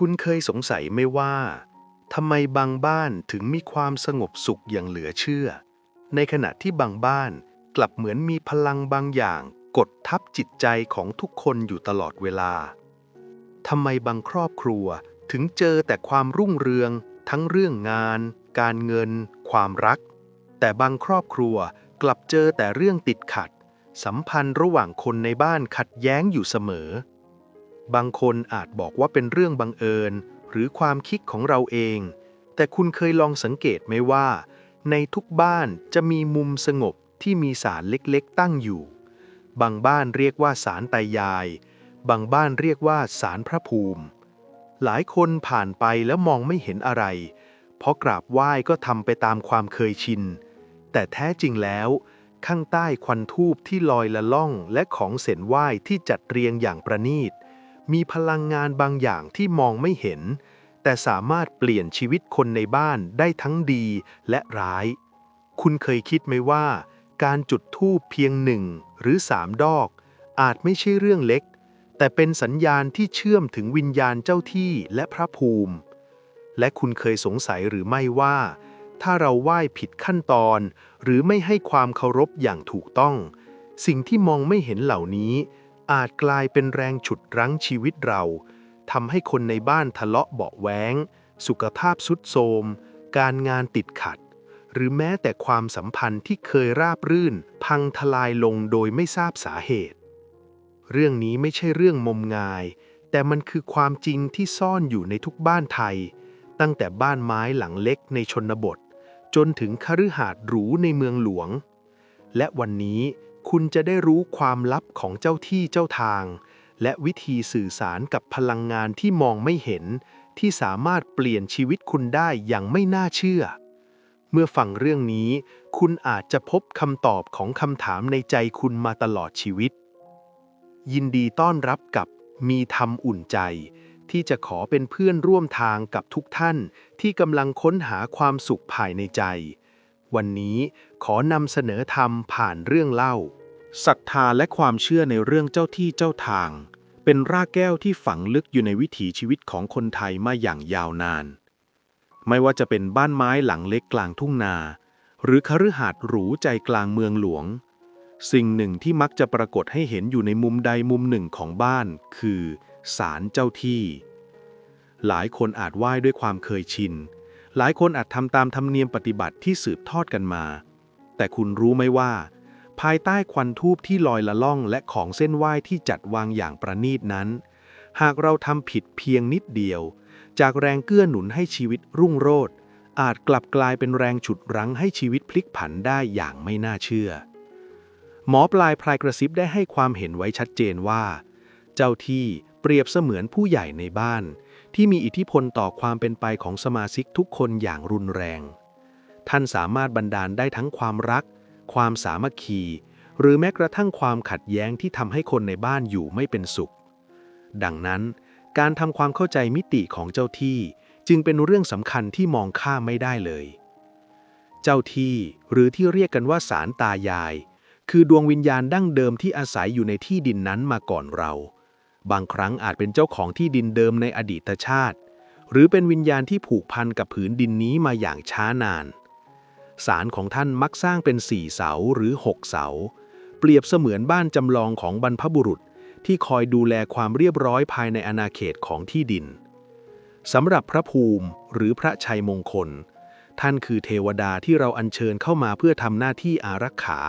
คุณเคยสงสัยไหมว่าทำไมบางบ้านถึงมีความสงบสุขอย่างเหลือเชื่อ ในขณะที่บางบ้านกลับเหมือนมีพลังบางอย่าง กดทับจิตใจของทุกคนอยู่ตลอดเวลาทำไมบางครอบครัวถึงเจอแต่ความรุ่งเรือง ทั้งเรื่องงาน การเงิน ความรัก แต่บางครอบครัวกลับเจอแต่เรื่องติดขัด สัมพันธ์ระหว่างคนในบ้านขัดแย้งอยู่เสมอ บางคนอาจบอกว่าเป็นเรื่องบังเอิญ หรือความคิดของเราเอง แต่คุณเคยลองสังเกตไหมว่า ในทุกบ้านจะมีมุมสงบที่มีศาลเล็กๆ ตั้งอยู่ บางบ้านเรียกว่าศาลตายาย บางบ้านเรียกว่าศาลพระภูมิ หลายคนผ่านไปแล้วมองไม่เห็นอะไร เพราะกราบไหว้ก็ทำไปตามความเคยชิน แต่แท้จริงแล้วข้างใต้ควันทูบที่ลอยละล่องและของเส้นไหว้ที่จัดเรียงอย่างประณีต มีพลังงานบางอย่างที่มองไม่เห็น แต่สามารถเปลี่ยนชีวิตคนในบ้านได้ทั้งดีและร้าย คุณเคยคิดไหมว่า การจุดธูปเพียงหนึ่งหรือสามดอก อาจไม่ใช่เรื่องเล็ก แต่เป็นสัญญาณที่เชื่อมถึงวิญญาณเจ้าที่และพระภูมิ และคุณเคยสงสัยหรือไม่ว่า ถ้าเราไหว้ผิดขั้นตอน หรือไม่ให้ความเคารพอย่างถูกต้อง สิ่งที่มองไม่เห็นเหล่านี้ อาจกลายเป็นแรงฉุดรั้งชีวิตเราทำให้คนในบ้านทะเลาะเบาะแว้งสุขภาพสุดโทรมการงานติดขัด หรือแม้แต่ความสัมพันธ์ที่เคยราบรื่น พังทลายลงโดยไม่ทราบสาเหตุ เรื่องนี้ไม่ใช่เรื่องมมงาย แต่มันคือความจริงที่ซ่อนอยู่ในทุกบ้านไทย ตั้งแต่บ้านไม้หลังเล็กในชนบท จนถึงคฤหาสน์หรูในเมืองหลวง และวันนี้ คุณจะได้รู้ความลับของเจ้าที่เจ้าทาง และวิธีสื่อสารกับพลังงานที่มองไม่เห็น ที่สามารถเปลี่ยนชีวิตคุณได้อย่างไม่น่าเชื่อ เมื่อฟังเรื่องนี้ คุณอาจจะพบคำตอบของคำถามในใจคุณมาตลอดชีวิต ยินดีต้อนรับกับมีธรรมอุ่นใจ ที่จะขอเป็นเพื่อนร่วมทางกับทุกท่านที่กำลังค้นหาความสุขภายในใจ วันนี้ขอนำเสนอธรรมผ่านเรื่องเล่าศรัทธาและความเชื่อในเรื่องเจ้าที่เจ้าทาง เป็นรากแก้วที่ฝังลึกอยู่ในวิถีชีวิตของคนไทยมาอย่างยาวนาน ไม่ว่าจะเป็นบ้านไม้หลังเล็กกลางทุ่งนา หรือคฤหาสน์หรูใจกลางเมืองหลวง สิ่งหนึ่งที่มักจะปรากฏให้เห็นอยู่ในมุมใดมุมหนึ่งของบ้าน คือศาลเจ้าที่ หลายคนอาจไหว้ด้วยความเคยชิน หลายคนอาจทำตามธรรมเนียมปฏิบัติที่สืบทอดกันมา แต่คุณรู้ไหมว่า ภายใต้ควันทูบที่ลอยละล่องและของเส้นไหว้ที่จัดวางอย่างประณีตนั้น หากเราทำผิดเพียงนิดเดียว จากแรงเกื้อหนุนให้ชีวิตรุ่งโรจน์อาจกลับกลายเป็นแรงฉุดรั้งให้ชีวิตพลิกผันได้อย่างไม่น่าเชื่อ หมอปลายพลายกระซิบได้ให้ความเห็นไว้ชัดเจนว่า เจ้าที่เปรียบเสมือนผู้ใหญ่ในบ้าน ที่มีอิทธิพลต่อความเป็นไปของสมาชิกทุกคนอย่างรุนแรง ท่านสามารถบันดาลได้ทั้งความรัก ความสามัคคี หรือแม้กระทั่งความขัดแย้งที่ทำให้คนในบ้านอยู่ไม่เป็นสุข ดังนั้น การทำความเข้าใจมิติของเจ้าที่จึงเป็นเรื่องสำคัญที่มองข้ามไม่ได้เลย เจ้าที่หรือที่เรียกกันว่าสารตายาย คือดวงวิญญาณดั้งเดิมที่อาศัยอยู่ในที่ดินนั้นมาก่อนเรา บางครั้งอาจเป็นเจ้าของที่ดินเดิมในอดีตชาติ หรือเป็นวิญญาณที่ผูกพันกับผืนดินนี้มาอย่างช้านาน ศาลของท่านมักสร้างเป็นสี่เสาหรือหกเสา เปรียบเสมือนบ้านจำลองของบรรพบุรุษ ที่คอยดูแลความเรียบร้อยภายในอาณาเขตของที่ดินสำหรับพระภูมิหรือพระชัยมงคล ท่านคือเทวดาที่เราอัญเชิญเข้ามาเพื่อทำหน้าที่อารักขา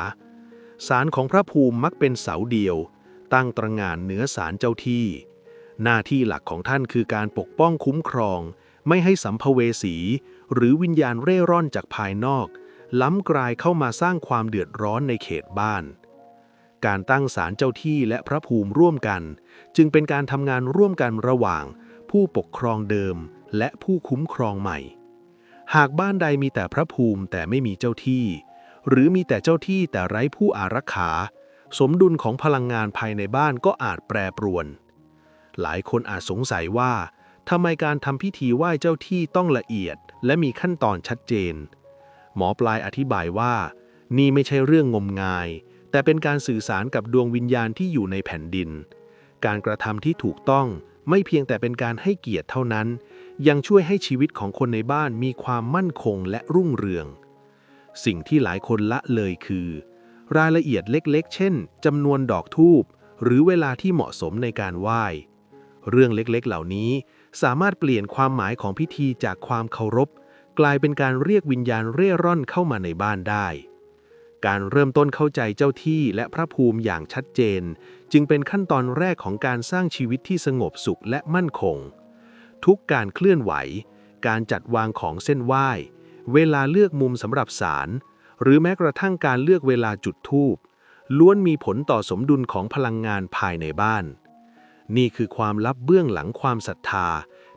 ศาลของพระภูมิมักเป็นเสาเดียว ตั้งตระหง่านเหนือศาลเจ้าที่ หน้าที่หลักของท่านคือการปกป้องคุ้มครอง ไม่ให้สัมภเวสี หรือวิญญาณเร่ร่อนจากภายนอก ล้ำกลายเข้ามาสร้างความเดือดร้อนในเขตบ้าน การตั้งศาลเจ้าที่และพระภูมิร่วมกัน จึงเป็นการทำงานร่วมกันระหว่าง ผู้ปกครองเดิมและผู้คุ้มครองใหม่ หากบ้านใดมีแต่พระภูมิแต่ไม่มีเจ้าที่ หรือมีแต่เจ้าที่แต่ไร้ผู้อารักขา สมดุลของพลังงานภายในบ้านก็อาจแปรปรวน หลายคนอาจสงสัยว่าทำไมการทำพิธีไหว้เจ้าที่ต้องละเอียด และมีขั้นตอนชัดเจน หมอปลายอธิบายว่า นี่ไม่ใช่เรื่องงมงาย แต่เป็นการสื่อสารกับดวงวิญญาณที่อยู่ในแผ่นดิน การกระทำที่ถูกต้องไม่เพียงแต่เป็นการให้เกียรติเท่านั้น ยังช่วยให้ชีวิตของคนในบ้านมีความมั่นคงและรุ่งเรือง สิ่งที่หลายคนละเลยคือ รายละเอียดเล็กๆ เช่นจำนวนดอกทูบหรือเวลาที่เหมาะสมในการไหว้ เรื่องเล็กๆ เหล่านี้สามารถเปลี่ยนความหมายของพิธีจากความเคารพ กลายเป็นการเรียกวิญญาณเร่ร่อนเข้ามาในบ้านได้ การเริ่มต้นเข้าใจเจ้าที่และพระภูมิอย่างชัดเจน จึงเป็นขั้นตอนแรกของการสร้างชีวิตที่สงบสุขและมั่นคง ทุกการเคลื่อนไหว การจัดวางของเส้นไหว้ เวลาเลือกมุมสำหรับสาร หรือแม้กระทั่งการเลือกเวลาจุดธูปล้วนมีผลต่อสมดุลของพลังงานภายในบ้าน นี่คือความลับเบื้องหลังความศรัทธา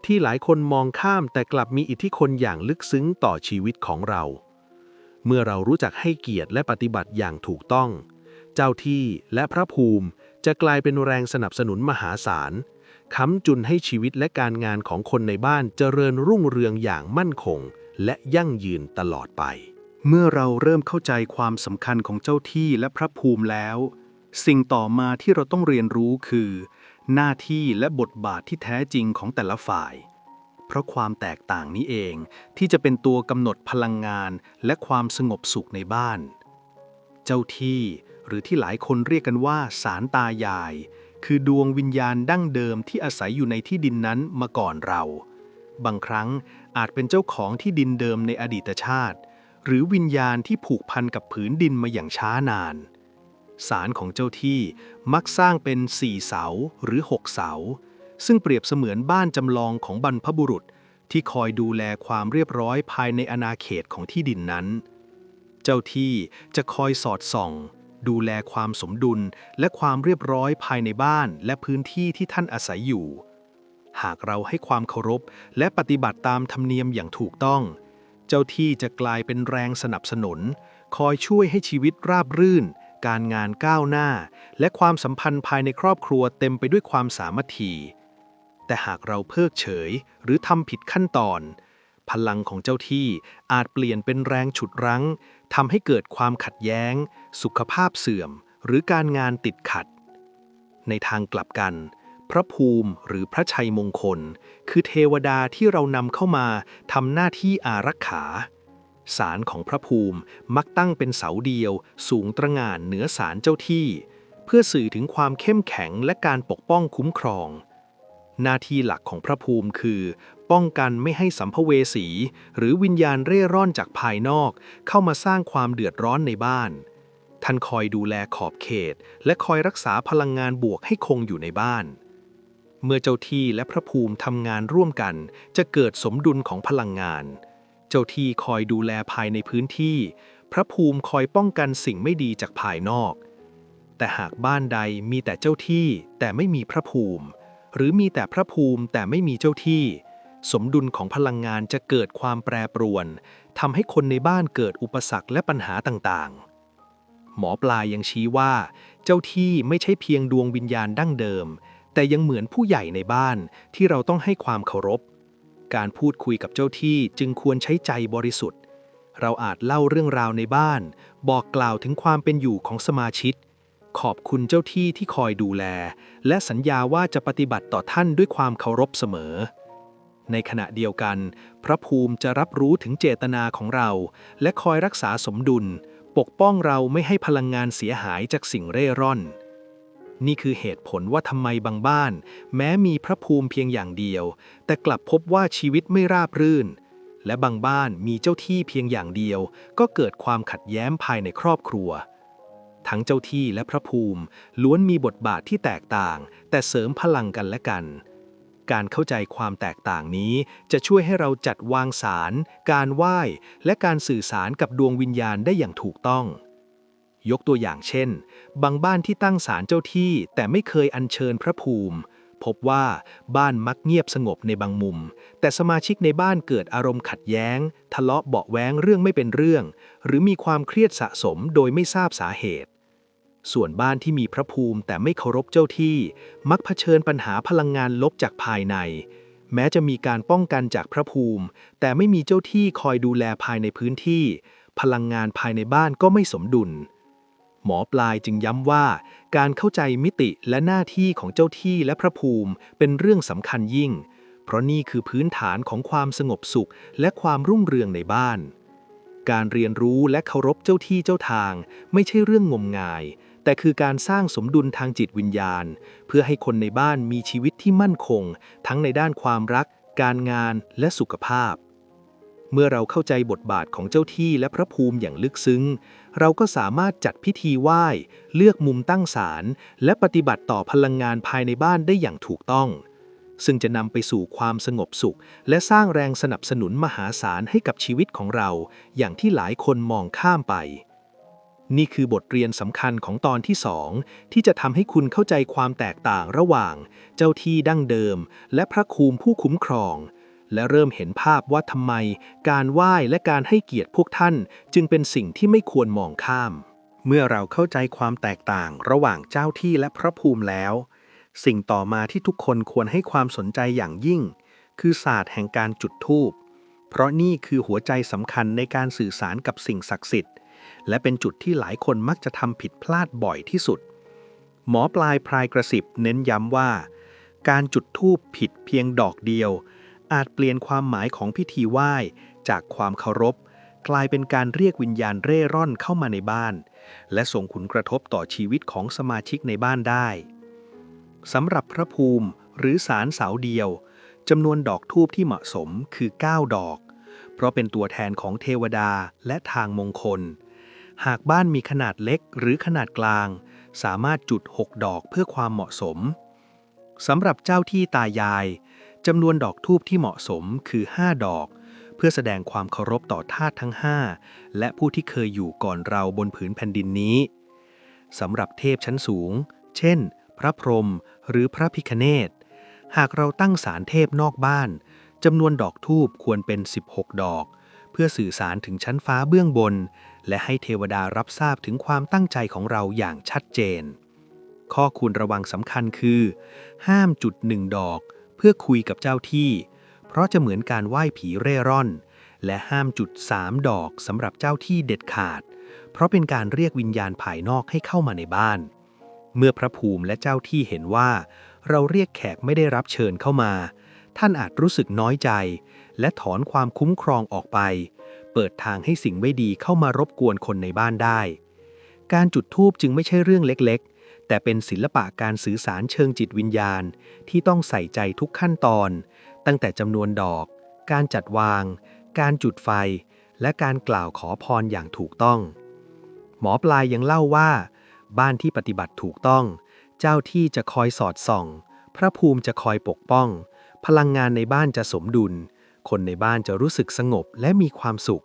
ที่หลายคนมองข้ามแต่กลับมีอิทธิพลอย่างลึกซึ้งต่อชีวิตของเรา เมื่อเรารู้จักให้เกียรติและปฏิบัติอย่างถูกต้อง เจ้าที่และพระภูมิจะกลายเป็นแรงสนับสนุนมหาศาลค้ำจุนให้ชีวิตและการงานของคนในบ้านเจริญรุ่งเรืองอย่างมั่นคง และยั่งยืนตลอดไป เมื่อเราเริ่มเข้าใจความสำคัญของเจ้าที่และพระภูมิแล้ว สิ่งต่อมาที่เราต้องเรียนรู้คือ หน้าที่และบทบาทที่แท้จริงของแต่ละฝ่าย เพราะความแตกต่างนี้เองที่จะเป็นตัวกำหนดพลังงานและความสงบสุขในบ้าน เจ้าที่หรือที่หลายคนเรียกกันว่าสารตายาย คือดวงวิญญาณดั้งเดิมที่อาศัยอยู่ในที่ดินนั้นมาก่อนเรา บางครั้งอาจเป็นเจ้าของที่ดินเดิมในอดีตชาติ หรือวิญญาณที่ผูกพันกับผืนดินมาอย่างช้านานสารของเจ้าที่มักสร้างเป็นสี่เสาหรือหกเสา ซึ่งเปรียบเสมือนบ้านจำลองของบรรพบุรุษ ที่คอยดูแลความเรียบร้อยภายในอาณาเขตของที่ดินนั้น เจ้าที่จะคอยสอดส่อง ดูแลความสมดุลและความเรียบร้อยภายในบ้านและพื้นที่ที่ท่านอาศัยอยู่ หากเราให้ความเคารพและปฏิบัติตามธรรมเนียมอย่างถูกต้อง เจ้าที่จะกลายเป็นแรงสนับสนุน คอยช่วยให้ชีวิตราบรื่น การงานก้าวหน้า และความสัมพันธ์ภายในครอบครัวเต็มไปด้วยความสามัคคี แต่หากเราเพิกเฉยหรือทำผิดขั้นตอน พลังของเจ้าที่อาจเปลี่ยนเป็นแรงฉุดรั้งทำให้เกิดความขัดแย้ง สุขภาพเสื่อม หรือการงานติดขัด ในทางกลับกัน พระภูมิหรือพระชัยมงคล คือเทวดาที่เรานำเข้ามาทำหน้าที่อารักขาศาลของพระภูมิมักตั้งเป็นเสาเดียว สูงตระหง่านเหนือศาลเจ้าที่ เพื่อสื่อถึงความเข้มแข็งและการปกป้องคุ้มครอง หน้าที่หลักของพระภูมิคือ ป้องกันไม่ให้สัมภเวสี หรือวิญญาณเร่ร่อนจากภายนอก เข้ามาสร้างความเดือดร้อนในบ้าน ท่านคอยดูแลขอบเขต และคอยรักษาพลังงานบวกให้คงอยู่ในบ้าน เมื่อเจ้าที่และพระภูมิทำงานร่วมกัน จะเกิดสมดุลของพลังงาน เจ้าที่คอยดูแลภายในพื้นที่ พระภูมิคอยป้องกันสิ่งไม่ดีจากภายนอก แต่หากบ้านใดมีแต่เจ้าที่แต่ไม่มีพระภูมิ หรือมีแต่พระภูมิแต่ไม่มีเจ้าที่ สมดุลของพลังงานจะเกิดความแปรปรวนทำให้คนในบ้านเกิดอุปสรรคและปัญหาต่างๆ หมอปลายยังชี้ว่า เจ้าที่ไม่ใช่เพียงดวงวิญญาณดั้งเดิม แต่ยังเหมือนผู้ใหญ่ในบ้านที่เราต้องให้ความเคารพ การพูดคุยกับเจ้าที่จึงควรใช้ใจบริสุทธิ์ เราอาจเล่าเรื่องราวในบ้าน บอกกล่าวถึงความเป็นอยู่ของสมาชิก ขอบคุณเจ้าที่ที่คอยดูแล และสัญญาว่าจะปฏิบัติต่อท่านด้วยความเคารพเสมอ ในขณะเดียวกัน พระภูมิจะรับรู้ถึงเจตนาของเรา และคอยรักษาสมดุล ปกป้องเราไม่ให้พลังงานเสียหายจากสิ่งเร่ร่อน นี่คือเหตุผลว่าทำไมบางบ้าน แม้มีพระภูมิเพียงอย่างเดียว แต่กลับพบว่าชีวิตไม่ราบรื่น และบางบ้านมีเจ้าที่เพียงอย่างเดียว ก็เกิดความขัดแย้งภายในครอบครัว ทั้งเจ้าที่และพระภูมิ ล้วนมีบทบาทที่แตกต่าง แต่เสริมพลังกันและกัน การเข้าใจความแตกต่างนี้ จะช่วยให้เราจัดวางสาร การไหว้ และการสื่อสารกับดวงวิญญาณได้อย่างถูกต้อง ยกตัวอย่างเช่น บางบ้านที่ตั้งศาลเจ้าที่แต่ไม่เคยอัญเชิญพระภูมิ พบว่าบ้านมักเงียบสงบในบางมุม แต่สมาชิกในบ้านเกิดอารมณ์ขัดแย้ง ทะเลาะเบาะแว้งเรื่องไม่เป็นเรื่อง หรือมีความเครียดสะสมโดยไม่ทราบสาเหตุ ส่วนบ้านที่มีพระภูมิแต่ไม่เคารพเจ้าที่ มักเผชิญปัญหาพลังงานลบจากภายใน แม้จะมีการป้องกันจากพระภูมิ แต่ไม่มีเจ้าที่คอยดูแลภายในพื้นที่ พลังงานภายในบ้านก็ไม่สมดุล หมอปลายจึงย้ำว่า การเข้าใจมิติและหน้าที่ของเจ้าที่และพระภูมิเป็นเรื่องสำคัญยิ่ง เพราะนี่คือพื้นฐานของความสงบสุขและความรุ่งเรืองในบ้าน การเรียนรู้และเคารพเจ้าที่เจ้าทาง ไม่ใช่เรื่องงมงาย แต่คือการสร้างสมดุลทางจิตวิญญาณ เพื่อให้คนในบ้านมีชีวิตที่มั่นคง ทั้งในด้านความรัก การงานและสุขภาพเมื่อเราเข้าใจบทบาทของเจ้าที่และพระภูมิอย่างลึกซึ้ง เราก็สามารถจัดพิธีไหว้ เลือกมุมตั้งศาลและปฏิบัติต่อพลังงานภายในบ้านได้อย่างถูกต้อง ซึ่งจะนำไปสู่ความสงบสุข และสร้างแรงสนับสนุนมหาศาลให้กับชีวิตของเรา อย่างที่หลายคนมองข้ามไป นี่คือบทเรียนสำคัญของตอนที่สองที่จะทำให้คุณเข้าใจความแตกต่างระหว่าง เจ้าที่ดั้งเดิม และพระคูมผู้คุ้มครอง และเริ่มเห็นภาพว่าทำไม การไหว้และการให้เกียรติพวกท่าน จึงเป็นสิ่งที่ไม่ควรมองข้าม เมื่อเราเข้าใจความแตกต่างระหว่างเจ้าที่และพระภูมิแล้ว สิ่งต่อมาที่ทุกคนควรให้ความสนใจอย่างยิ่ง คือศาสตร์แห่งการจุดธูปเพราะนี่คือหัวใจสำคัญในการสื่อสารกับสิ่งศักดิ์สิทธิ์ และเป็นจุดที่หลายคนมักจะทำผิดพลาดบ่อยที่สุด หมอปลายพรายกระสิบเน้นย้ำว่า การจุดธูปผิดเพียงดอกเดียว อาจเปลี่ยนความหมายของพิธีไหว้ จากความเคารพ กลายเป็นการเรียกวิญญาณเร่ร่อนเข้ามาในบ้าน และส่งผลกระทบต่อชีวิตของสมาชิกในบ้านได้สำหรับพระภูมิหรือสารเสาเดียวจำนวนดอกทูบที่เหมาะสมคือ 9 ดอก เพราะเป็นตัวแทนของเทวดาและทางมงคล หากบ้านมีขนาดเล็กหรือขนาดกลาง สามารถจุด 6 ดอกเพื่อความเหมาะสมสำหรับเจ้าที่ตายาย จำนวนดอกทูบที่เหมาะสมคือ 5 ดอก เพื่อแสดงความเคารพต่อธาตุทั้ง 5 และผู้ที่เคยอยู่ก่อนเราบนผืนแผ่นดินนี้สำหรับเทพชั้นสูง เช่น พระพรหมหรือพระพิคเนตหากเราตั้งศาลเทพนอกบ้านจำนวนดอกทูบควรเป็น 16 ดอก เพื่อสื่อสารถึงชั้นฟ้าเบื้องบน และให้เทวดารับทราบถึงความตั้งใจของเราอย่างชัดเจน ข้อควรระวังสำคัญคือ ห้ามจุดหนึ่งดอก เพื่อคุยกับเจ้าที่ เพราะจะเหมือนการไหว้ผีเร่ร่อน และห้ามจุดสามดอกสำหรับเจ้าที่เด็ดขาด เพราะเป็นการเรียกวิญญาณภายนอกให้เข้ามาในบ้าน เมื่อพระภูมิและเจ้าที่เห็นว่า เราเรียกแขกไม่ได้รับเชิญเข้ามา ท่านอาจรู้สึกน้อยใจ และถอนความคุ้มครองออกไป เปิดทางให้สิ่งไม่ดีเข้ามารบกวนคนในบ้านได้ การจุดธูปจึงไม่ใช่เรื่องเล็กๆ แต่เป็นศิลปะการสื่อสารเชิงจิตวิญญาณ ที่ต้องใส่ใจทุกขั้นตอน ตั้งแต่จำนวนดอก การจัดวาง การจุดไฟ และการกล่าวขอพรอย่างถูกต้อง หมอปลายยังเล่าว่า บ้านที่ปฏิบัติถูกต้อง เจ้าที่จะคอยสอดส่อง พระภูมิจะคอยปกป้อง พลังงานในบ้านจะสมดุล คนในบ้านจะรู้สึกสงบและมีความสุข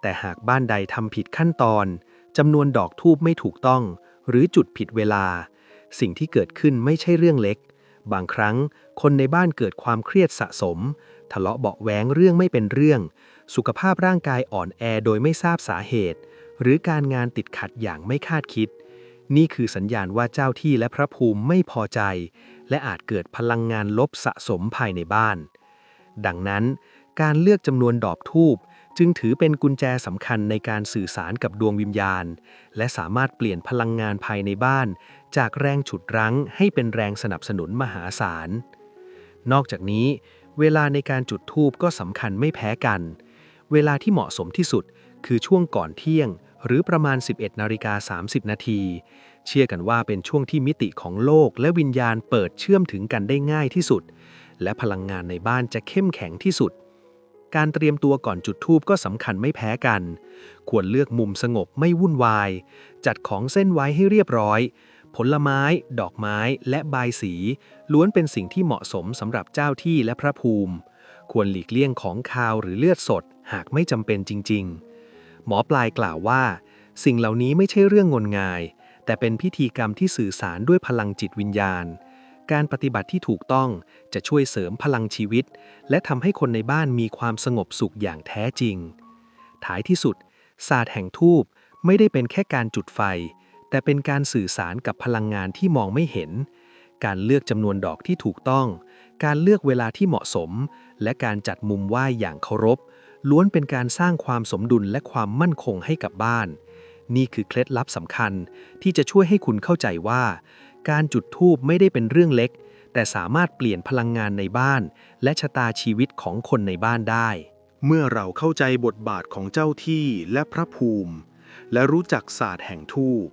แต่หากบ้านใดทำผิดขั้นตอนจำนวนดอกทูบไม่ถูกต้อง หรือจุดผิดเวลา สิ่งที่เกิดขึ้นไม่ใช่เรื่องเล็ก บางครั้งคนในบ้านเกิดความเครียดสะสม ทะเลาะเบาะแว้งเรื่องไม่เป็นเรื่อง สุขภาพร่างกายอ่อนแอโดยไม่ทราบสาเหตุ หรือการงานติดขัดอย่างไม่คาดคิด นี่คือสัญญาณว่าเจ้าที่และพระภูมิไม่พอใจ และอาจเกิดพลังงานลบสะสมภายในบ้าน ดังนั้น การเลือกจำนวนดอกทูบ จึงถือเป็นกุญแจสำคัญในการสื่อสารกับดวงวิญญาณ และสามารถเปลี่ยนพลังงานภายในบ้าน จากแรงฉุดรั้งให้เป็นแรงสนับสนุนมหาศาล นอกจากนี้ เวลาในการจุดธูปก็สำคัญไม่แพ้กัน เวลาที่เหมาะสมที่สุดคือช่วงก่อนเที่ยง หรือประมาณ 11นาฬิกา30 นาที เชื่อกันว่าเป็นช่วงที่มิติของโลกและวิญญาณเปิดเชื่อมถึงกันได้ง่ายที่สุด และพลังงานในบ้านจะเข้มแข็งที่สุด การเตรียมตัวก่อนจุดธูปก็สำคัญไม่แพ้กัน ควรเลือกมุมสงบไม่วุ่นวาย จัดของเส้นไว้ให้เรียบร้อย ผลไม้ ดอกไม้ และบายสี ล้วนเป็นสิ่งที่เหมาะสมสำหรับเจ้าที่และพระภูมิ ควรหลีกเลี่ยงของคาวหรือเลือดสด หากไม่จำเป็นจริง ๆ หมอปลายกล่าวว่า สิ่งเหล่านี้ไม่ใช่เรื่องงนงาย แต่เป็นพิธีกรรมที่สื่อสารด้วยพลังจิตวิญญาณ การปฏิบัติที่ถูกต้องจะช่วยเสริมพลังชีวิต และทำให้คนในบ้านมีความสงบสุขอย่างแท้จริง ท้ายที่สุด ศาสตร์แห่งทูบไม่ได้เป็นแค่การจุดไฟ แต่เป็นการสื่อสารกับพลังงานที่มองไม่เห็น การเลือกจำนวนดอกที่ถูกต้อง การเลือกเวลาที่เหมาะสม และการจัดมุมไหว้อย่างเคารพ ล้วนเป็นการสร้างความสมดุลและความมั่นคงให้กับบ้าน นี่คือเคล็ดลับสำคัญที่จะช่วยให้คุณเข้าใจว่า การจุดธูปไม่ได้เป็นเรื่องเล็ก แต่สามารถเปลี่ยนพลังงานในบ้าน และชะตาชีวิตของคนในบ้านได้ เมื่อเราเข้าใจบทบาทของเจ้าที่และพระภูมิ และรู้จักศาสตร์แห่งทูป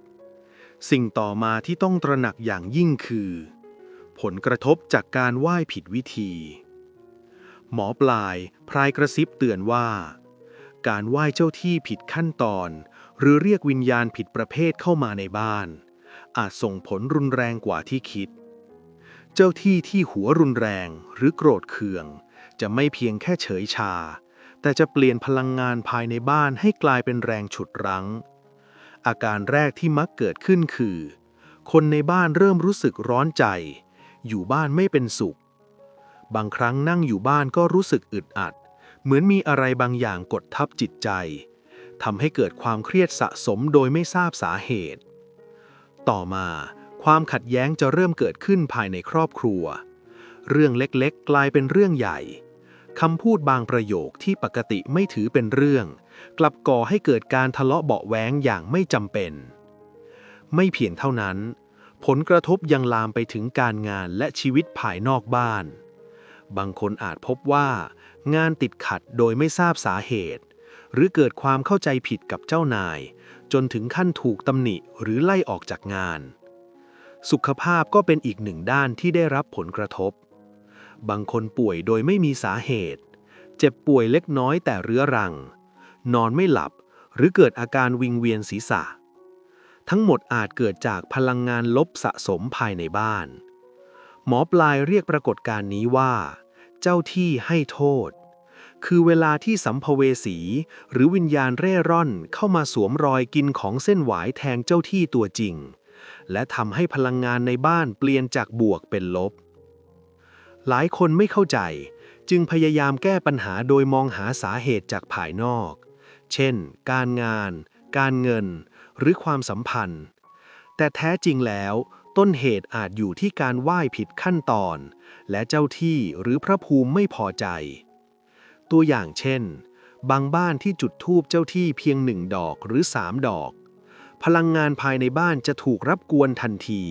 สิ่งต่อมาที่ต้องตระหนักอย่างยิ่งคือ ผลกระทบจากการไหว้ผิดวิธี หมอปลายพรายกระซิบเตือนว่า การไหว้เจ้าที่ผิดขั้นตอน หรือเรียกวิญญาณผิดประเภทเข้ามาในบ้าน อาจส่งผลรุนแรงกว่าที่คิด เจ้าที่ที่หัวรุนแรงหรือโกรธเคือง จะไม่เพียงแค่เฉยชา แต่จะเปลี่ยนพลังงานภายในบ้านให้กลายเป็นแรงฉุดรั้ง อาการแรกที่มักเกิดขึ้นคือ คนในบ้านเริ่มรู้สึกร้อนใจ อยู่บ้านไม่เป็นสุข บางครั้งนั่งอยู่บ้านก็รู้สึกอึดอัด เหมือนมีอะไรบางอย่างกดทับจิตใจทำให้เกิดความเครียดสะสมโดยไม่ทราบสาเหตุ ต่อมา ความขัดแย้งจะเริ่มเกิดขึ้นภายในครอบครัว เรื่องเล็กๆ กลายเป็นเรื่องใหญ่คำพูดบางประโยคที่ปกติไม่ถือเป็นเรื่อง กลับก่อให้เกิดการทะเลาะเบาะแวงอย่างไม่จำเป็น ไม่เพียงเท่านั้น ผลกระทบยังลามไปถึงการงานและชีวิตภายนอกบ้าน บางคนอาจพบว่า งานติดขัดโดยไม่ทราบสาเหตุ หรือเกิดความเข้าใจผิดกับเจ้านาย จนถึงขั้นถูกตำหนิหรือไล่ออกจากงาน สุขภาพก็เป็นอีกหนึ่งด้านที่ได้รับผลกระทบ บางคนป่วยโดยไม่มีสาเหตุ เจ็บป่วยเล็กน้อยแต่เรื้อรัง นอนไม่หลับหรือเกิดอาการวิงเวียนศีรษะ ทั้งหมดอาจเกิดจากพลังงานลบสะสมภายในบ้าน หมอปลายเรียกปรากฏการณ์นี้ว่า เจ้าที่ให้โทษ คือเวลาที่สัมภเวสี หรือวิญญาณเร่ร่อนเข้ามาสวมรอยกินของเส้นหวายแทงเจ้าที่ตัวจริง และทำให้พลังงานในบ้านเปลี่ยนจากบวกเป็นลบ หลายคนไม่เข้าใจ จึงพยายามแก้ปัญหาโดยมองหาสาเหตุจากภายนอก เช่น การงาน การเงิน หรือความสัมพันธ์ แต่แท้จริงแล้วต้นเหตุอาจอยู่ที่การไหว้ผิดขั้นตอน และเจ้าที่หรือพระภูมิไม่พอใจ ตัวอย่างเช่น บางบ้านที่จุดธูปเจ้าที่เพียงหนึ่งดอกหรือสามดอก พลังงานภายในบ้านจะถูกรับกวนทันที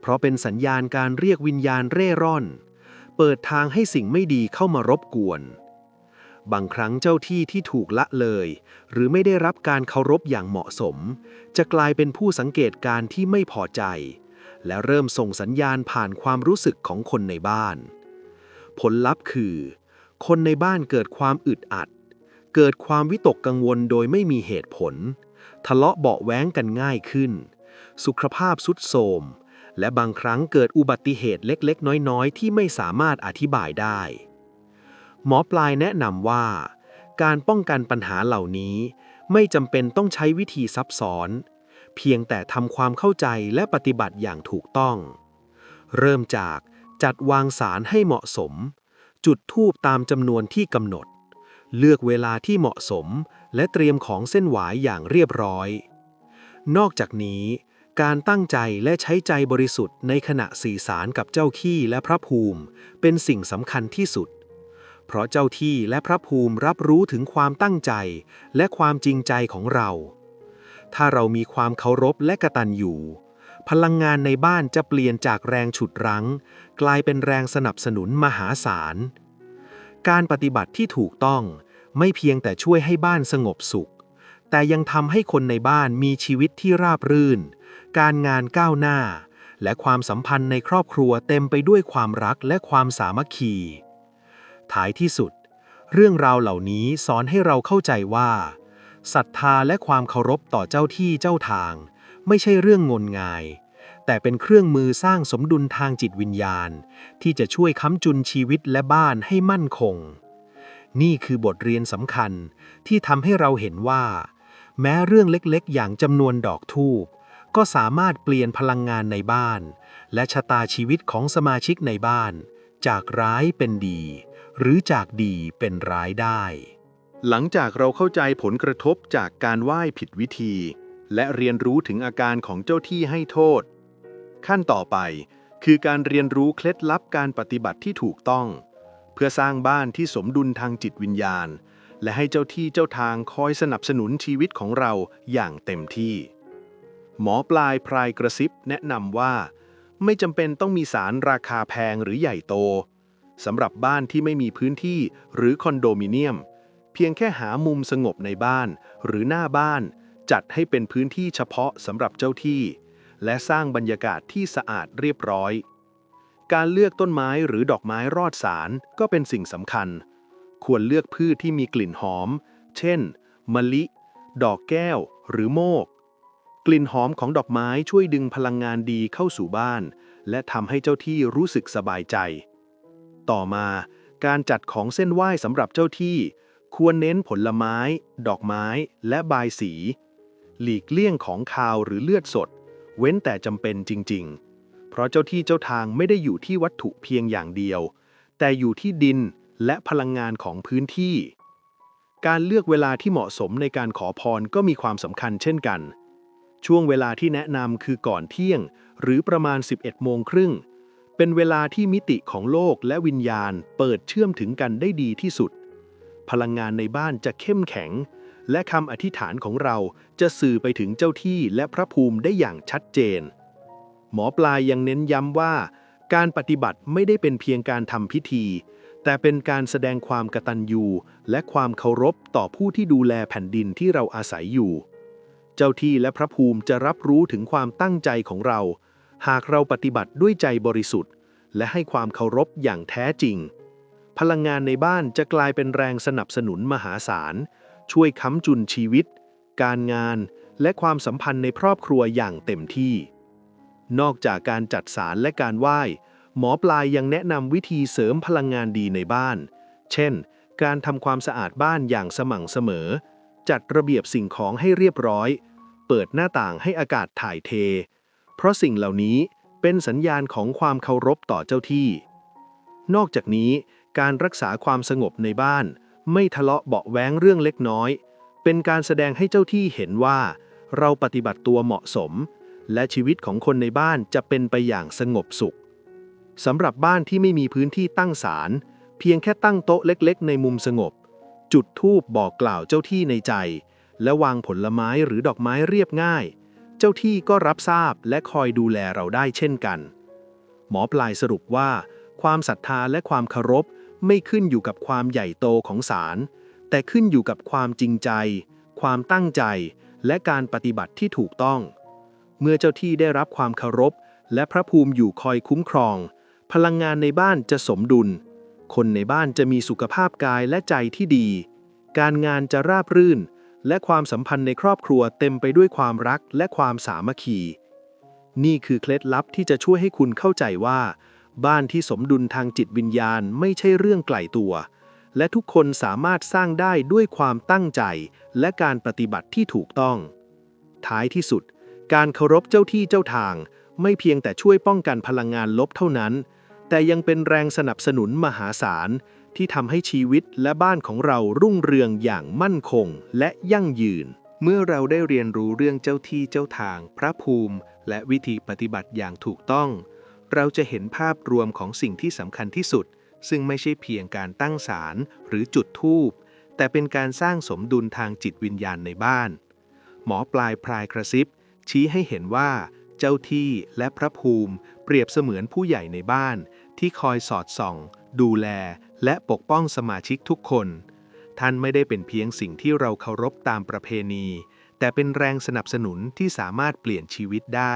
เพราะเป็นสัญญาณการเรียกวิญญาณเร่ร่อน เปิดทางให้สิ่งไม่ดีเข้ามารบกวน บางครั้งเจ้าที่ที่ถูกละเลย หรือไม่ได้รับการเคารพอย่างเหมาะสม จะกลายเป็นผู้สังเกตการณ์ที่ไม่พอใจ และเริ่มส่งสัญญาณผ่านความรู้สึกของคนในบ้าน ผลลัพธ์คือ คนในบ้านเกิดความอึดอัด เกิดความวิตกกังวลโดยไม่มีเหตุผล ทะเลาะเบาแว้งกันง่ายขึ้น สุขภาพสุดโทรมและบางครั้งเกิดอุบัติเหตุเล็กๆ น้อยๆ ที่ไม่สามารถอธิบายได้ หมอปลายแนะนำว่า การป้องกันปัญหาเหล่านี้ ไม่จำเป็นต้องใช้วิธีซับซ้อน เพียงแต่ทำความเข้าใจและปฏิบัติอย่างถูกต้อง เริ่มจากจัดวางสารให้เหมาะสม จุดธูปตามจำนวนที่กำหนด เลือกเวลาที่เหมาะสม และเตรียมของเส้นหวายอย่างเรียบร้อย นอกจากนี้ การตั้งใจและใช้ใจบริสุทธิ์ในขณะสื่อสารกับเจ้าขี้และพระภูมิ เป็นสิ่งสำคัญที่สุด เพราะเจ้าที่และพระภูมิรับรู้ถึงความตั้งใจ และความจริงใจของเรา ถ้าเรามีความเคารพและกะตัญญู พลังงานในบ้านจะเปลี่ยนจากแรงฉุดรั้ง กลายเป็นแรงสนับสนุนมหาศาล การปฏิบัติที่ถูกต้องไม่เพียงแต่ช่วยให้บ้านสงบสุข แต่ยังทำให้คนในบ้านมีชีวิตที่ราบรื่น การงานก้าวหน้า และความสัมพันธ์ในครอบครัวเต็มไปด้วยความรักและความสามัคคี ท้ายที่สุด เรื่องราวเหล่านี้สอนให้เราเข้าใจว่าศรัทธาและความเคารพต่อเจ้าที่เจ้าทาง ไม่ใช่เรื่องงนงาย แต่เป็นเครื่องมือสร้างสมดุลทางจิตวิญญาณ ที่จะช่วยค้ำจุนชีวิตและบ้านให้มั่นคง นี่คือบทเรียนสำคัญที่ทำให้เราเห็นว่า แม้เรื่องเล็กๆ อย่างจำนวนดอกทูบก็สามารถเปลี่ยนพลังงานในบ้าน และชะตาชีวิตของสมาชิกในบ้าน จากร้ายเป็นดี หรือจากดีเป็นร้ายได้ หลังจากเราเข้าใจผลกระทบจากการไหว้ผิดวิธี และเรียนรู้ถึงอาการของเจ้าที่ให้โทษ ขั้นต่อไปคือการเรียนรู้เคล็ดลับการปฏิบัติที่ถูกต้อง เพื่อสร้างบ้านที่สมดุลทางจิตวิญญาณ และให้เจ้าที่เจ้าทางคอยสนับสนุนชีวิตของเราอย่างเต็มที่ หมอปลายพรายกระซิบแนะนำว่า ไม่จำเป็นต้องมีสารราคาแพงหรือใหญ่โตสำหรับบ้านที่ไม่มีพื้นที่หรือคอนโดมิเนียม เพียงแค่หามุมสงบในบ้านหรือหน้าบ้าน จัดให้เป็นพื้นที่เฉพาะสำหรับเจ้าที่ และสร้างบรรยากาศที่สะอาดเรียบร้อย การเลือกต้นไม้หรือดอกไม้รอดสารก็เป็นสิ่งสำคัญ ควรเลือกพืชที่มีกลิ่นหอม เช่น มะลิ ดอกแก้ว หรือโมก กลิ่นหอมของดอกไม้ช่วยดึงพลังงานดีเข้าสู่บ้าน และทำให้เจ้าที่รู้สึกสบายใจ ต่อมาการจัดของเส้นไหว้สำหรับเจ้าที่ ควรเน้นผลไม้ ดอกไม้ และบายสี หลีกเลี่ยงของคาวหรือเลือดสด เว้นแต่จำเป็นจริง ๆ เพราะเจ้าที่เจ้าทางไม่ได้อยู่ที่วัตถุเพียงอย่างเดียว แต่อยู่ที่ดินและพลังงานของพื้นที่ การเลือกเวลาที่เหมาะสมในการขอพรก็มีความสำคัญเช่นกัน ช่วงเวลาที่แนะนำคือก่อนเที่ยง หรือประมาณ 11โมงครึ่ง เป็นเวลาที่มิติของโลกและวิญญาณเปิดเชื่อมถึงกันได้ดีที่สุด พลังงานในบ้านจะเข้มแข็ง และคำอธิษฐานของเราจะสื่อไปถึงเจ้าที่และพระภูมิได้อย่างชัดเจน หมอปลายยังเน้นย้ำว่า การปฏิบัติไม่ได้เป็นเพียงการทำพิธี แต่เป็นการแสดงความกตัญญูและความเคารพต่อผู้ที่ดูแลแผ่นดินที่เราอาศัยอยู่ เจ้าที่และพระภูมิจะรับรู้ถึงความตั้งใจของเรา หากเราปฏิบัติด้วยใจบริสุทธิ์ และให้ความเคารพอย่างแท้จริง พลังงานในบ้านจะกลายเป็นแรงสนับสนุนมหาศาล ช่วยค้ำจุนชีวิต การงาน และความสัมพันธ์ในครอบครัวอย่างเต็มที่ นอกจากการจัดสารและการไหว้ หมอปลายยังแนะนำวิธีเสริมพลังงานดีในบ้าน เช่น การทำความสะอาดบ้านอย่างสม่ำเสมอ จัดระเบียบสิ่งของให้เรียบร้อย เปิดหน้าต่างให้อากาศถ่ายเท เพราะสิ่งเหล่านี้เป็นสัญญาณของความเคารพต่อเจ้าที่ นอกจากนี้การรักษาความสงบในบ้าน ไม่ทะเลาะเบาแว้งเรื่องเล็กน้อย เป็นการแสดงให้เจ้าที่เห็นว่า เราปฏิบัติตัวเหมาะสม และชีวิตของคนในบ้านจะเป็นไปอย่างสงบสุขสำหรับบ้านที่ไม่มีพื้นที่ตั้งศาลเพียงแค่ตั้งโต๊ะเล็กๆ ในมุมสงบ จุดธูปบอกกล่าวเจ้าที่ในใจ และวางผลไม้หรือดอกไม้เรียบง่าย เจ้าที่ก็รับทราบและคอยดูแลเราได้เช่นกัน หมอปลายสรุปว่า ความศรัทธาและความเคารพ ไม่ขึ้นอยู่กับความใหญ่โตของศาลแต่ขึ้นอยู่กับความจริงใจ ความตั้งใจ และการปฏิบัติที่ถูกต้อง เมื่อเจ้าที่ได้รับความเคารพ และพระภูมิอยู่คอยคุ้มครอง พลังงานในบ้านจะสมดุล คนในบ้านจะมีสุขภาพกายและใจที่ดี การงานจะราบรื่น และความสัมพันธ์ในครอบครัวเต็มไปด้วยความรักและความสามัคคี นี่คือเคล็ดลับที่จะช่วยให้คุณเข้าใจว่า บ้านที่สมดุลทางจิตวิญญาณไม่ใช่เรื่องไกลตัว และทุกคนสามารถสร้างได้ด้วยความตั้งใจ และการปฏิบัติที่ถูกต้อง ท้ายที่สุด การเคารพเจ้าที่เจ้าทาง ไม่เพียงแต่ช่วยป้องกันพลังงานลบเท่านั้น แต่ยังเป็นแรงสนับสนุนมหาศาล ที่ทำให้ชีวิตและบ้านของเรารุ่งเรืองอย่างมั่นคงและยั่งยืนเมื่อเราได้เรียนรู้เรื่องเจ้าที่เจ้าทาง พระภูมิ และวิธีปฏิบัติอย่างถูกต้อง เราจะเห็นภาพรวมของสิ่งที่สำคัญที่สุด ซึ่งไม่ใช่เพียงการตั้งศาลหรือจุดธูปแต่เป็นการสร้างสมดุลทางจิตวิญญาณในบ้าน หมอปลายพรายกระซิบ ชี้ให้เห็นว่า เจ้าที่และพระภูมิ เปรียบเสมือนผู้ใหญ่ในบ้าน ที่คอยสอดส่อง ดูแล และปกป้องสมาชิกทุกคน ท่านไม่ได้เป็นเพียงสิ่งที่เราเคารพตามประเพณี แต่เป็นแรงสนับสนุนที่สามารถเปลี่ยนชีวิตได้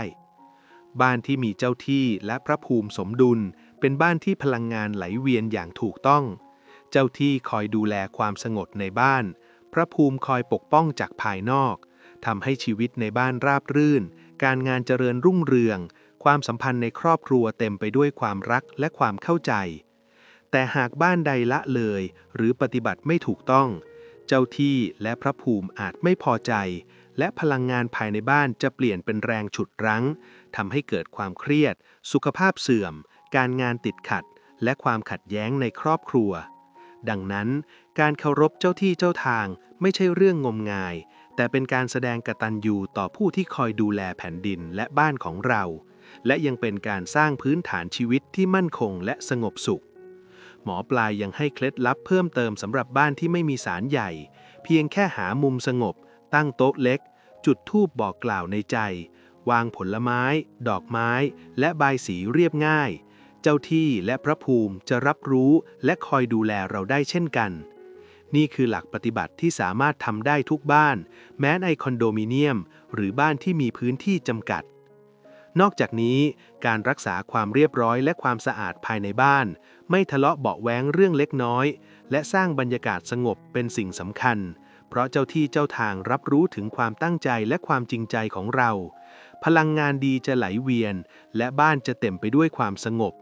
บ้านที่มีเจ้าที่และพระภูมิสมดุล เป็นบ้านที่พลังงานไหลเวียนอย่างถูกต้อง เจ้าที่คอยดูแลความสงบในบ้าน พระภูมิคอยปกป้องจากภายนอกทำให้ชีวิตในบ้านราบรื่น การงานเจริญรุ่งเรือง ความสัมพันธ์ในครอบครัวเต็มไปด้วยความรักและความเข้าใจ แต่หากบ้านใดละเลย หรือปฏิบัติไม่ถูกต้อง เจ้าที่และพระภูมิอาจไม่พอใจ และพลังงานภายในบ้านจะเปลี่ยนเป็นแรงฉุดรั้งทำให้เกิดความเครียด สุขภาพเสื่อม การงานติดขัด และความขัดแย้งในครอบครัว ดังนั้น การเคารพเจ้าที่เจ้าทางไม่ใช่เรื่องงมงาย แต่เป็นการแสดงกตัญญูต่อผู้ที่คอยดูแลแผ่นดินและบ้านของเรา และยังเป็นการสร้างพื้นฐานชีวิตที่มั่นคงและสงบสุข หมอปลายยังให้เคล็ดลับเพิ่มเติมสำหรับบ้านที่ไม่มีสารใหญ่ เพียงแค่หามุมสงบ ตั้งโต๊ะเล็ก จุดธูปบอกกล่าวในใจ วางผลไม้ ดอกไม้ และใบสีเรียบง่าย เจ้าที่และพระภูมิจะรับรู้และคอยดูแลเราได้เช่นกัน นี่คือหลักปฏิบัติที่สามารถทำได้ทุกบ้าน แม้ในคอนโดมิเนียม หรือบ้านที่มีพื้นที่จำกัดนอกจากนี้การรักษาความเรียบร้อยและความสะอาดภายในบ้าน ไม่ทะเลาะเบาแว้งเรื่องเล็กน้อย และสร้างบรรยากาศสงบเป็นสิ่งสำคัญ เพราะเจ้าที่เจ้าทางรับรู้ถึงความตั้งใจและความจริงใจของเรา พลังงานดีจะไหลเวียน และบ้านจะเต็มไปด้วยความสงบ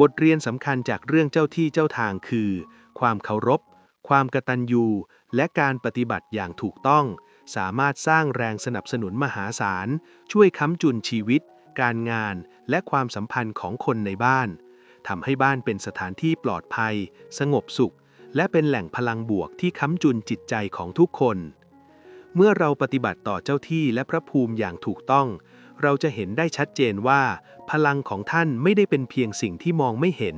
บทเรียนสำคัญจากเรื่องเจ้าที่เจ้าทางคือ ความเคารพ ความกตัญญู และการปฏิบัติอย่างถูกต้อง สามารถสร้างแรงสนับสนุนมหาศาล ช่วยค้ำจุนชีวิต การงาน และความสัมพันธ์ของคนในบ้านทำให้บ้านเป็นสถานที่ปลอดภัย สงบสุข และเป็นแหล่งพลังบวกที่ค้ำจุนจิตใจของทุกคน เมื่อเราปฏิบัติต่อเจ้าที่และพระภูมิอย่างถูกต้อง เราจะเห็นได้ชัดเจนว่า พลังของท่านไม่ได้เป็นเพียงสิ่งที่มองไม่เห็น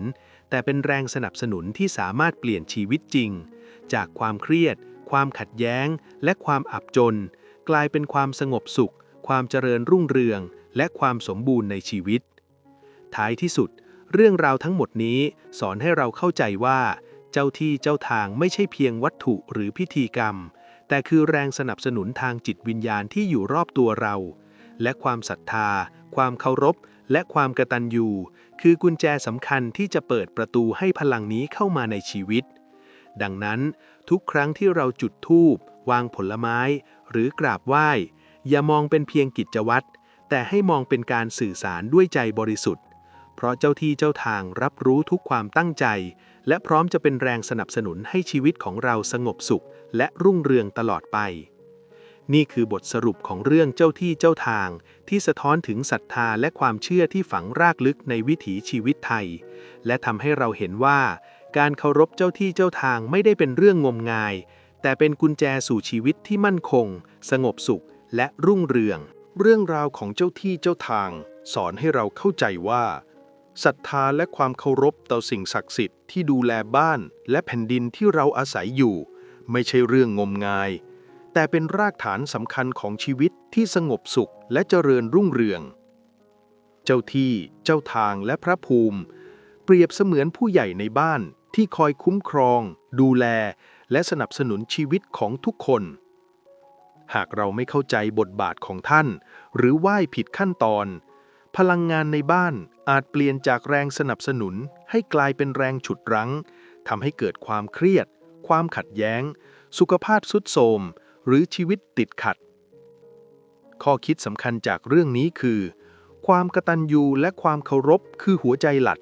แต่เป็นแรงสนับสนุนที่สามารถเปลี่ยนชีวิตจริง จากความเครียด ความขัดแย้ง และความอับจน กลายเป็นความสงบสุข ความเจริญรุ่งเรือง และความสมบูรณ์ในชีวิต ท้ายที่สุด เรื่องราวทั้งหมดนี้สอนให้เราเข้าใจว่า เจ้าที่เจ้าทางไม่ใช่เพียงวัตถุหรือพิธีกรรม แต่คือแรงสนับสนุนทางจิตวิญญาณที่อยู่รอบตัวเรา และความศรัทธา ความเคารพ และความกตัญญูคือกุญแจสำคัญที่จะเปิดประตูให้พลังนี้เข้ามาในชีวิต ดังนั้น ทุกครั้งที่เราจุดธูปวางผลไม้ หรือกราบไหว้ อย่ามองเป็นเพียงกิจวัตรแต่ให้มองเป็นการสื่อสารด้วยใจบริสุทธิ์ เพราะเจ้าที่เจ้าทางรับรู้ทุกความตั้งใจ และพร้อมจะเป็นแรงสนับสนุนให้ชีวิตของเราสงบสุข และรุ่งเรืองตลอดไป นี่คือบทสรุปของเรื่องเจ้าที่เจ้าทาง ที่สะท้อนถึงศรัทธาและความเชื่อที่ฝังรากลึกในวิถีชีวิตไทย และทำให้เราเห็นว่า การเคารพเจ้าที่เจ้าทางไม่ได้เป็นเรื่องงมงาย แต่เป็นกุญแจสู่ชีวิตที่มั่นคง สงบสุข และรุ่งเรือง เรื่องราวของเจ้าที่เจ้าทาง สอนให้เราเข้าใจว่า ศรัทธาและความเคารพต่อสิ่งศักดิ์สิทธิ์ที่ดูแลบ้านและแผ่นดินที่เราอาศัยอยู่ ไม่ใช่เรื่องงมงาย แต่เป็นรากฐานสำคัญของชีวิตที่สงบสุขและเจริญรุ่งเรือง เจ้าที่ เจ้าทางและพระภูมิ เปรียบเสมือนผู้ใหญ่ในบ้านที่คอยคุ้มครอง ดูแล และสนับสนุนชีวิตของทุกคน หากเราไม่เข้าใจบทบาทของท่าน หรือไหว้ผิดขั้นตอน พลังงานในบ้านอาจเปลี่ยนจากแรงสนับสนุนให้กลายเป็นแรงฉุดรั้งทำให้เกิดความเครียด ความขัดแย้ง สุขภาพสุดโทรมหรือชีวิตติดขัด ข้อคิดสำคัญจากเรื่องนี้คือ ความกตัญญูและความเคารพคือหัวใจหลัก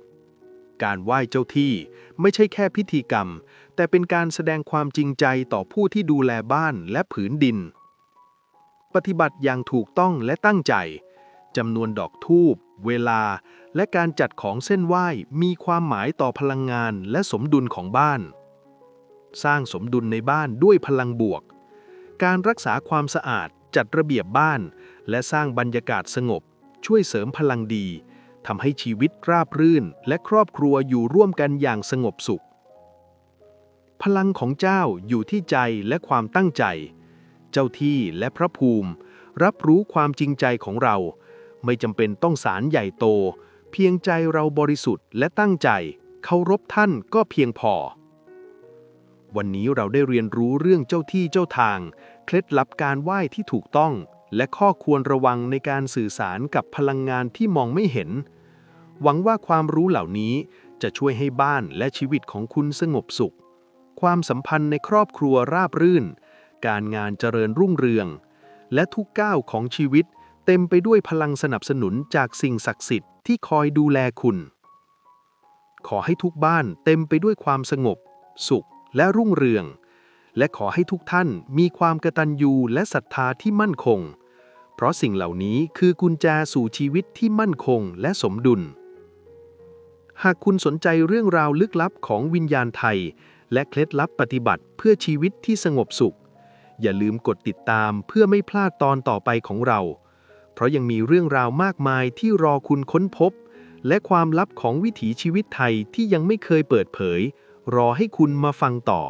การไหว้เจ้าที่ไม่ใช่แค่พิธีกรรม แต่เป็นการแสดงความจริงใจต่อผู้ที่ดูแลบ้านและผืนดิน ปฏิบัติอย่างถูกต้องและตั้งใจ จำนวนดอกทูบเวลา และการจัดของเส้นไหว้มีความหมายต่อพลังงานและสมดุลของบ้าน สร้างสมดุลในบ้านด้วยพลังบวก การรักษาความสะอาดจัดระเบียบบ้าน และสร้างบรรยากาศสงบ ช่วยเสริมพลังดีทำให้ชีวิตราบรื่น และครอบครัวอยู่ร่วมกันอย่างสงบสุข พลังของเจ้าอยู่ที่ใจและความตั้งใจ เจ้าที่และพระภูมิ รับรู้ความจริงใจของเรา ไม่จำเป็นต้องสารใหญ่โต เพียงใจเราบริสุทธิ์และตั้งใจเคารพท่านก็เพียงพอ วันนี้เราได้เรียนรู้เรื่องเจ้าที่เจ้าทาง เคล็ดลับการไหว้ที่ถูกต้อง และข้อควรระวังในการสื่อสารกับพลังงานที่มองไม่เห็น หวังว่าความรู้เหล่านี้จะช่วยให้บ้านและชีวิตของคุณสงบสุข ความสัมพันธ์ในครอบครัวราบรื่น การงานเจริญรุ่งเรือง และทุกก้าวของชีวิต เต็มไปด้วยพลังสนับสนุนจากสิ่งศักดิ์สิทธิ์ที่คอยดูแลคุณ ขอให้ทุกบ้านเต็มไปด้วยความสงบ สุขและรุ่งเรือง และขอให้ทุกท่านมีความกตัญญูและศรัทธาที่มั่นคง เพราะสิ่งเหล่านี้คือกุญแจสู่ชีวิตที่มั่นคงและสมดุล หากคุณสนใจเรื่องราวลึกลับของวิญญาณไทย และเคล็ดลับปฏิบัติเพื่อชีวิตที่สงบสุข อย่าลืมกดติดตามเพื่อไม่พลาดตอนต่อไปของเรา ราะยังมีเรื่องราวมากมายที่รอคุณค้นพบ และความลับของวิถีชีวิตไทยที่ยังไม่เคยเปิดเผย รอให้คุณมาฟังต่อ